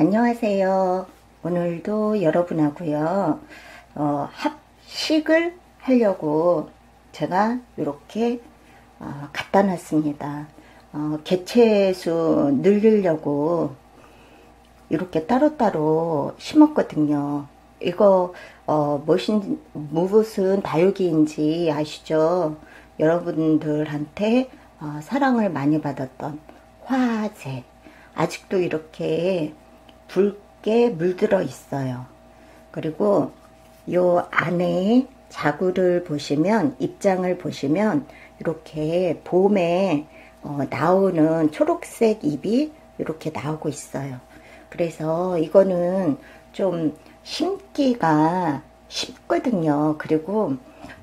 안녕하세요. 오늘도 여러분하고요. 어, 합식을 하려고 제가 이렇게 어, 갖다 놨습니다. 어, 개체수 늘리려고 이렇게 따로따로 심었거든요. 이거 어, 무슨, 무슨 다육이인지 아시죠? 여러분들한테 어, 사랑을 많이 받았던 화재 아직도 이렇게 붉게 물들어 있어요. 그리고 요 안에 자구를 보시면 입장을 보시면 이렇게 봄에 어, 나오는 초록색 잎이 이렇게 나오고 있어요. 그래서 이거는 좀 심기가 쉽거든요. 그리고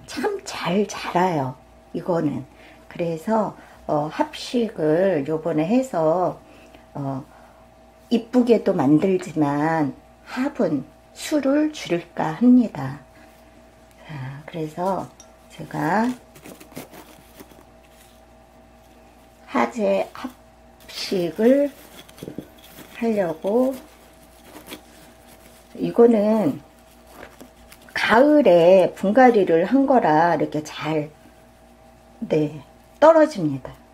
참 잘 자라요. 이거는. 그래서 어, 합식을 요번에 해서 어, 이쁘게도 만들지만 합은 수를 줄일까 합니다. 자, 그래서 제가 하재 합식을 하려고 이거는 가을에 분갈이를 한 거라 이렇게 잘 네, 떨어집니다.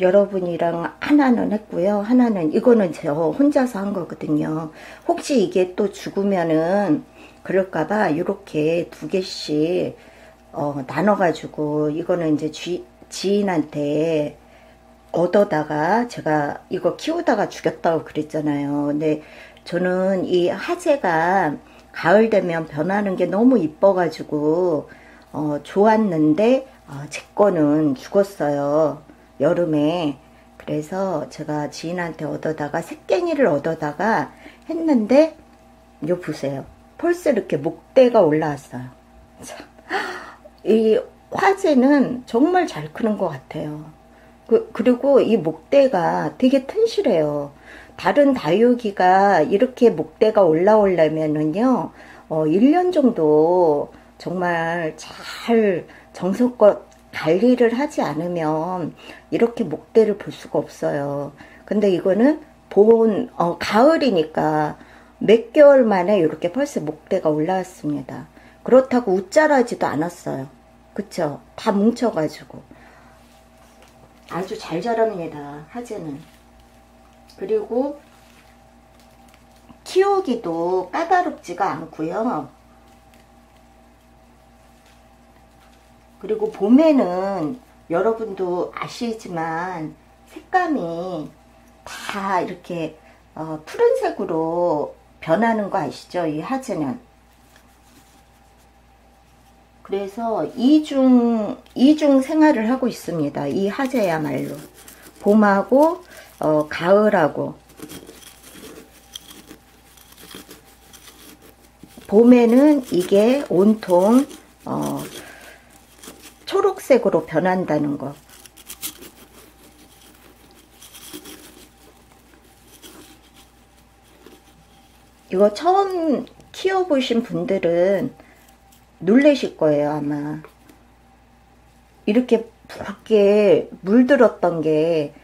여러분이랑 하나는 했고요. 하나는 이거는 저 혼자서 한 거거든요. 혹시 이게 또 죽으면은 그럴까봐 이렇게 두 개씩 어, 나눠가지고 이거는 이제 쥐, 지인한테 얻어다가 제가 이거 키우다가 죽였다고 그랬잖아요. 근데 저는 이 하재가 가을 되면 변하는 게 너무 이뻐가지고 어, 좋았는데 어, 제 거는 죽었어요. 여름에 그래서 제가 지인한테 얻어다가 새깽이를 얻어다가 했는데 요 보세요. 벌써 이렇게 목대가 올라왔어요. 참, 이 화재는 정말 잘 크는 것 같아요. 그, 그리고 이 목대가 되게 튼실해요. 다른 다육이가 이렇게 목대가 올라오려면은요, 어, 1년 정도 정말 잘 정성껏 관리를 하지 않으면 이렇게 목대를 볼 수가 없어요. 근데 이거는 본, 어, 가을이니까 몇 개월 만에 이렇게 벌써 목대가 올라왔습니다. 그렇다고 웃자라지도 않았어요. 그쵸? 다 뭉쳐가지고. 아주 잘 자랍니다. 하재는. 그리고 키우기도 까다롭지가 않고요. 그리고 봄에는 여러분도 아시지만 색감이 다 이렇게 어, 푸른색으로 변하는 거 아시죠? 이 하재는. 그래서 이중, 이중 생활을 하고 있습니다. 이 하재야말로. 봄하고, 어, 가을하고. 봄에는 이게 온통, 어, 초록색으로 변한다는 거. 이거 처음 키워보신 분들은 놀래실 거예요, 아마. 이렇게 붉게 물들었던 게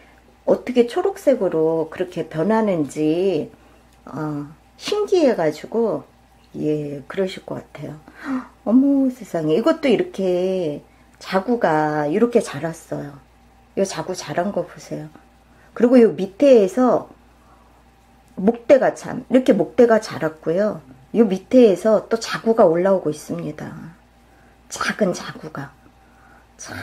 어떻게 초록색으로 그렇게 변하는지 어, 신기해 가지고 예 그러실 것 같아요. 어머 세상에 이것도 이렇게 자구가 이렇게 자랐어요. 이 자구 자란 거 보세요. 그리고 이 밑에에서 목대가 참 이렇게 목대가 자랐고요. 이 밑에에서 또 자구가 올라오고 있습니다. 작은 자구가 참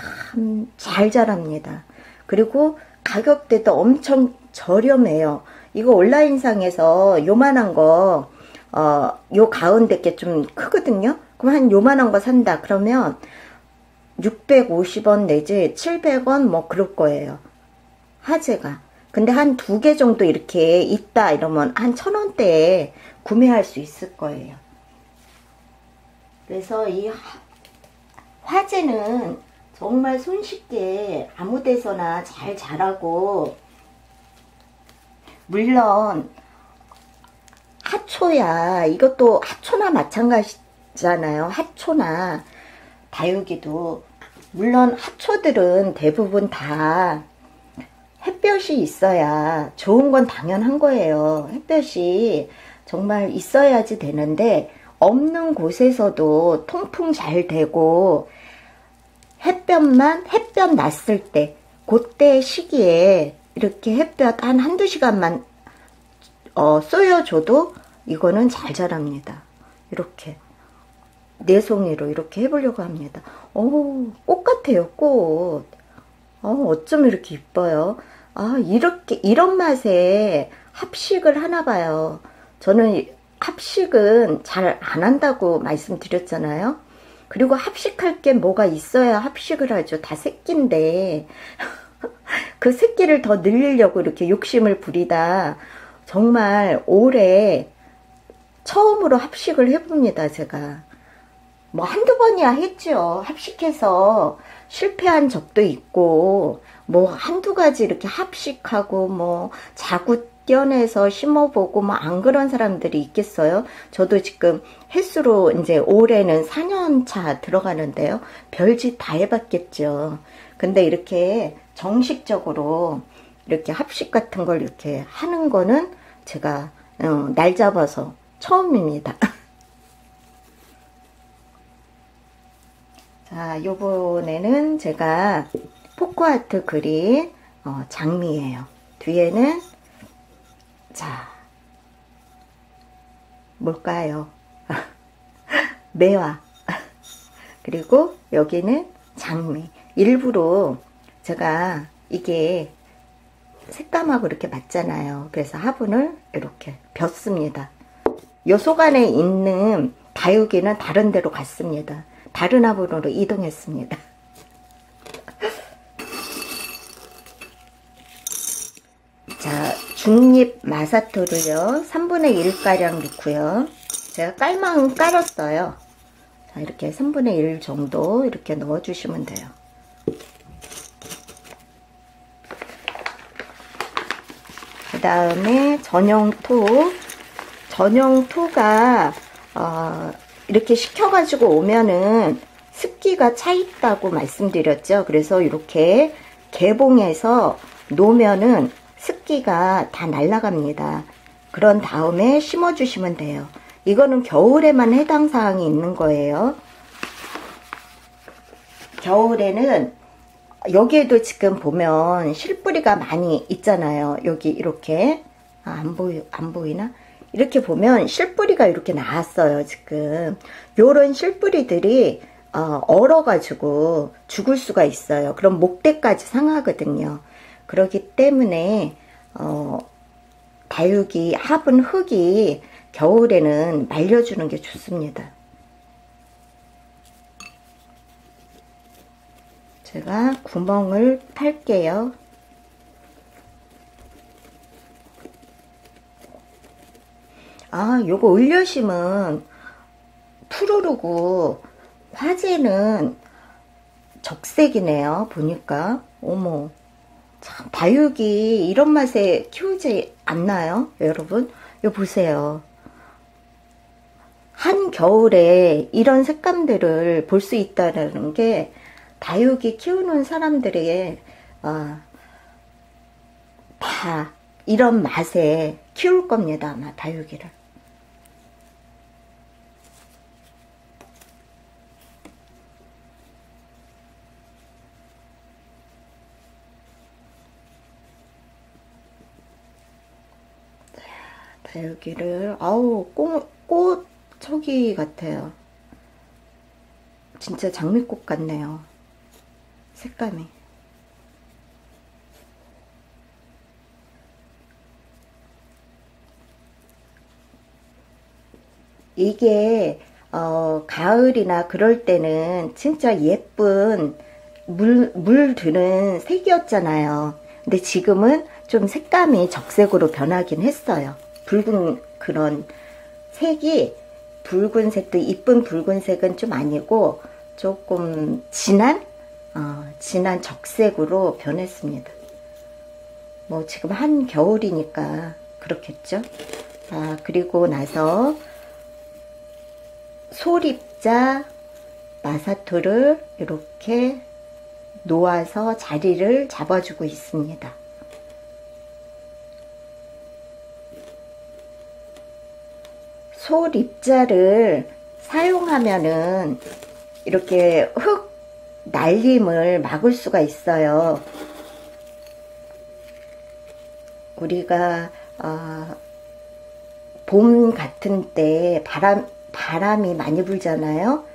잘 자랍니다. 그리고 가격대도 엄청 저렴해요. 이거 온라인상에서 요만한 거, 어, 요 가운데 게 좀 크거든요? 그럼 한 요만한 거 산다. 그러면 650원 내지 700원 뭐 그럴 거예요. 하재가. 근데 한 두 개 정도 이렇게 있다 이러면 한 천원대에 구매할 수 있을 거예요. 그래서 이 화재는 정말 손쉽게 아무 데서나 잘 자라고 물론 하초야 이것도 하초나 마찬가지잖아요. 하초나 다육이도 물론 하초들은 대부분 다 햇볕 햇볕이 있어야 좋은 건 당연한 거예요. 햇볕이 정말 있어야지 되는데 없는 곳에서도 통풍 잘 되고 햇볕만 햇볕 났을 때 그때 시기에 이렇게 햇볕 한 한두 시간만 어, 쏘여줘도 이거는 잘 자랍니다. 이렇게 내송이로 이렇게 해보려고 합니다. 오, 꽃 같아요, 꽃. 어, 어쩜 이렇게 이뻐요. 아, 이렇게, 이런 맛에 합식을 하나 봐요. 저는 합식은 잘 안 한다고 말씀드렸잖아요. 그리고 합식할 게 뭐가 있어야 합식을 하죠. 다 새끼인데. 그 새끼를 더 늘리려고 이렇게 욕심을 부리다 정말 올해 처음으로 합식을 해봅니다, 제가. 뭐 한두 번이야 했죠. 합식해서 실패한 적도 있고, 뭐 한두 가지 이렇게 합식하고, 뭐 자구 떼어내서 심어보고, 뭐 안 그런 사람들이 있겠어요? 저도 지금 횟수로 이제 올해는 4년 차 들어가는데요. 별짓 다 해봤겠죠. 근데 이렇게 정식적으로 이렇게 합식 같은 걸 이렇게 하는 거는 제가 어, 날 잡아서 처음입니다. 자, 요번에는 제가 포크아트 그린 어, 장미예요. 뒤에는 자 뭘까요? 매화 그리고 여기는 장미 일부러 제가 이게 색감하고 이렇게 맞잖아요. 그래서 화분을 이렇게 벽습니다. 요속 안에 있는 다육이는 다른 데로 갔습니다. 다른 화분으로 이동했습니다. 자, 중립 마사토를요. 3분의 1가량 넣고요. 제가 깔망은 깔았어요. 자, 이렇게 3분의 1 정도 이렇게 넣어주시면 돼요. 그 다음에 전용 토 전용 토가 어, 이렇게 식혀가지고 오면은 습기가 차 있다고 말씀드렸죠. 그래서 이렇게 개봉해서 놓으면은 습기가 다 날아갑니다. 그런 다음에 심어주시면 돼요. 이거는 겨울에만 해당 사항이 있는 거예요. 겨울에는 여기에도 지금 보면 실뿌리가 많이 있잖아요. 여기 이렇게 아, 안 보이 안 보이나? 이렇게 보면 실뿌리가 이렇게 나왔어요. 지금 요런 실뿌리들이 어, 얼어가지고 죽을 수가 있어요. 그럼 목대까지 상하거든요. 그렇기 때문에 어, 다육이 화분 흙이 겨울에는 말려주는 게 좋습니다. 제가 구멍을 팔게요. 아, 요거 을려심은 푸르르고 화재는 적색이네요. 보니까. 어머. 참, 다육이 이런 맛에 키우지 않나요? 여러분? 요 보세요. 한겨울에 이런 색감들을 볼 수 있다는 게 다육이 키우는 사람들의 어, 다 이런 맛에 키울 겁니다. 아마 다육이를. 다육이를 아우 꽃, 꽃 저기 같아요. 진짜 장미꽃 같네요. 색감이 이게 어, 가을이나 그럴 때는 진짜 예쁜 물, 물 드는 색이었잖아요. 근데 지금은 좀 색감이 적색으로 변하긴 했어요. 붉은 그런 색이 붉은색도 이쁜 붉은색은 좀 아니고 조금 진한 어, 진한 적색으로 변했습니다. 뭐 지금 한 겨울이니까 그렇겠죠. 아, 그리고 나서 소립자 마사토를 이렇게 놓아서 자리를 잡아주고 있습니다. 솔입자를 사용하면은 이렇게 흙 날림을 막을 수가 있어요. 우리가 어, 봄 같은 때 바람 바람이 많이 불잖아요.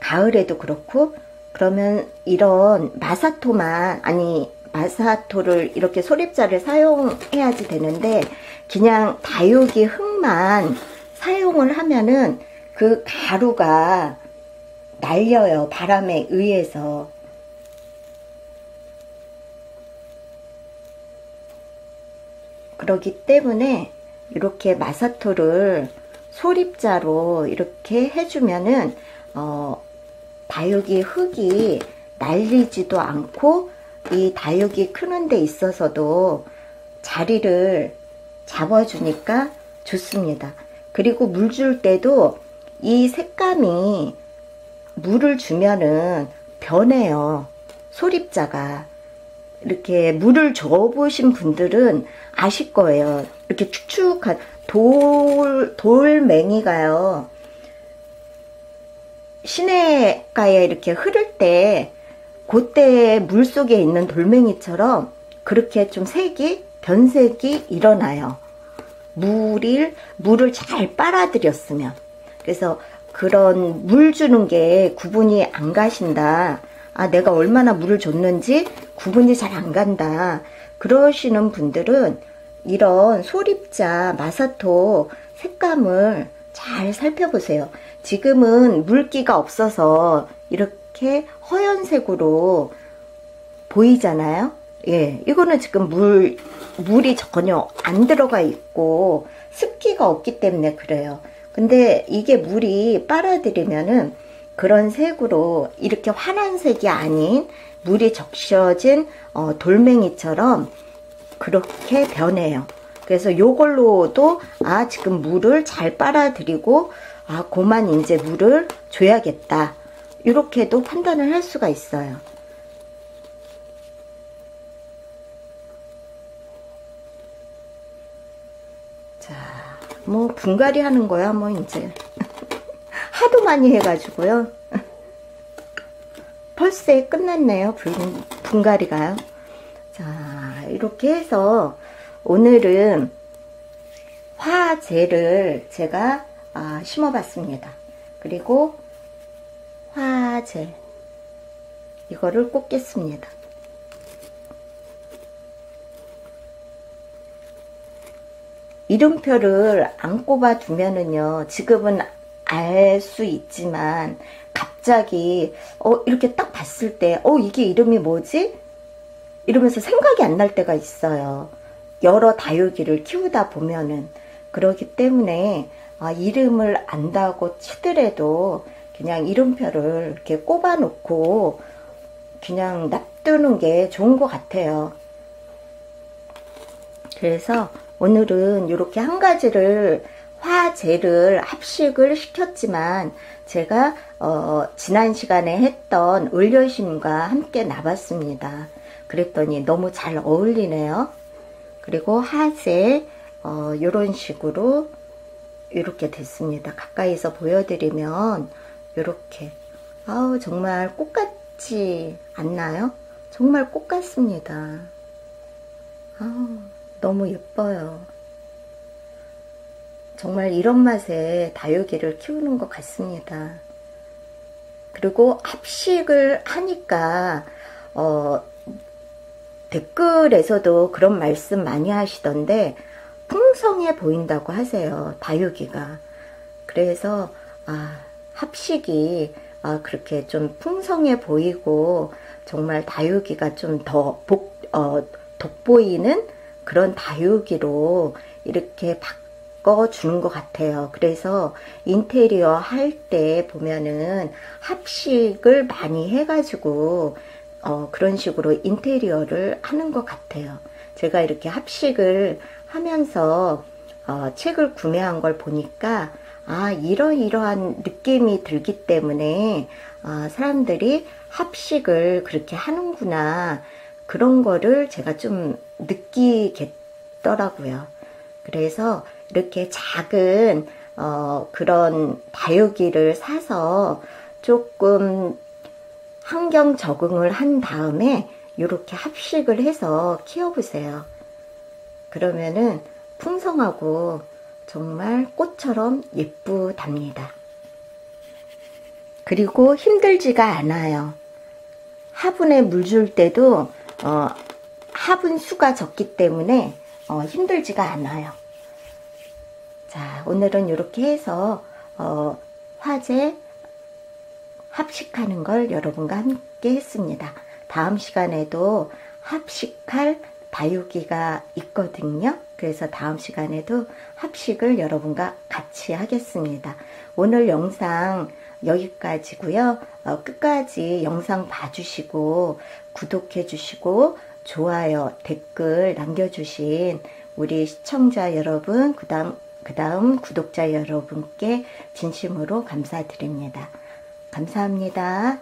가을에도 그렇고 그러면 이런 마사토만 아니 마사토를 이렇게 소립자를 사용해야지 되는데 그냥 다육이 흙만 사용을 하면은 그 가루가 날려요 바람에 의해서. 그러기 때문에 이렇게 마사토를 소립자로 이렇게 해주면은 어, 다육이 흙이 날리지도 않고 이 다육이 크는 데 있어서도 자리를 잡아주니까 좋습니다. 그리고 물 줄 때도 이 색감이 물을 주면은 변해요. 소립자가. 이렇게 물을 줘보신 분들은 아실 거예요. 이렇게 축축한 돌, 돌멩이가요. 시내가에 이렇게 흐를 때 그때 물 속에 있는 돌멩이처럼 그렇게 좀 색이 변색이 일어나요. 물을 물을 잘 빨아들였으면 그래서 그런 물 주는 게 구분이 안 가신다. 아 내가 얼마나 물을 줬는지 구분이 잘 안 간다. 그러시는 분들은 이런 소립자 마사토 색감을 잘 살펴보세요. 지금은 물기가 없어서 이렇게 허연색으로 보이잖아요. 예, 이거는 지금 물, 물이 전혀 안 들어가 있고 습기가 없기 때문에 그래요. 근데 이게 물이 빨아들이면은 그런 색으로 이렇게 환한 색이 아닌 물이 적셔진 어, 돌멩이처럼 그렇게 변해요. 그래서 요걸로도 아 지금 물을 잘 빨아들이고 아 고만 이제 물을 줘야겠다. 이렇게도 판단을 할 수가 있어요. 뭐 분갈이 하는 거야 뭐 이제 하도 많이 해가지고요. 벌써 끝났네요 분, 분갈이가요. 자 이렇게 해서 오늘은 화재를 제가 아, 심어봤습니다. 그리고 화재 이거를 꽂겠습니다. 이름표를 안 꼽아 두면은요 지금은 알 수 있지만 갑자기 어 이렇게 딱 봤을 때 어 이게 이름이 뭐지? 이러면서 생각이 안 날 때가 있어요. 여러 다육이를 키우다 보면은. 그러기 때문에 아, 이름을 안다고 치더라도 그냥 이름표를 이렇게 꼽아 놓고 그냥 놔두는 게 좋은 것 같아요. 그래서 오늘은 이렇게 한 가지를 화재를 합식을 시켰지만 제가 어, 지난 시간에 했던 을려심과 함께 나봤습니다. 그랬더니 너무 잘 어울리네요. 그리고 하재 어, 이런 식으로 이렇게 됐습니다. 가까이서 보여드리면 이렇게 아우 정말 꽃 같지 않나요? 정말 꽃 같습니다. 아우 너무 예뻐요. 정말 이런 맛에 다육이를 키우는 것 같습니다. 그리고 합식을 하니까 어, 댓글에서도 그런 말씀 많이 하시던데 풍성해 보인다고 하세요. 다육이가. 그래서 아, 합식이 아, 그렇게 좀 풍성해 보이고 정말 다육이가 좀더 어, 돋보이는 그런 다육이로 이렇게 바꿔주는 것 같아요. 그래서 인테리어 할 때 보면은 합식을 많이 해가지고 어, 그런 식으로 인테리어를 하는 것 같아요. 제가 이렇게 합식을 하면서 어, 책을 구매한 걸 보니까 아 이러이러한 느낌이 들기 때문에 어, 사람들이 합식을 그렇게 하는구나 그런 거를 제가 좀 느끼겠더라고요. 그래서 이렇게 작은 어, 그런 다육이를 사서 조금 환경 적응을 한 다음에 이렇게 합식을 해서 키워보세요. 그러면은 풍성하고 정말 꽃처럼 예쁘답니다. 그리고 힘들지가 않아요. 화분에 물 줄 때도 어, 화분 수가 적기 때문에 어, 힘들지가 않아요. 자, 오늘은 이렇게 해서 어, 화재 합식하는 걸 여러분과 함께 했습니다. 다음 시간에도 합식할 다육이가 있거든요. 그래서 다음 시간에도 합식을 여러분과 같이 하겠습니다. 오늘 영상 여기까지고요. 어, 끝까지 영상 봐주시고 구독해 주시고 좋아요, 댓글 남겨주신 우리 시청자 여러분, 그 다음, 그 다음 구독자 여러분께 진심으로 감사드립니다. 감사합니다.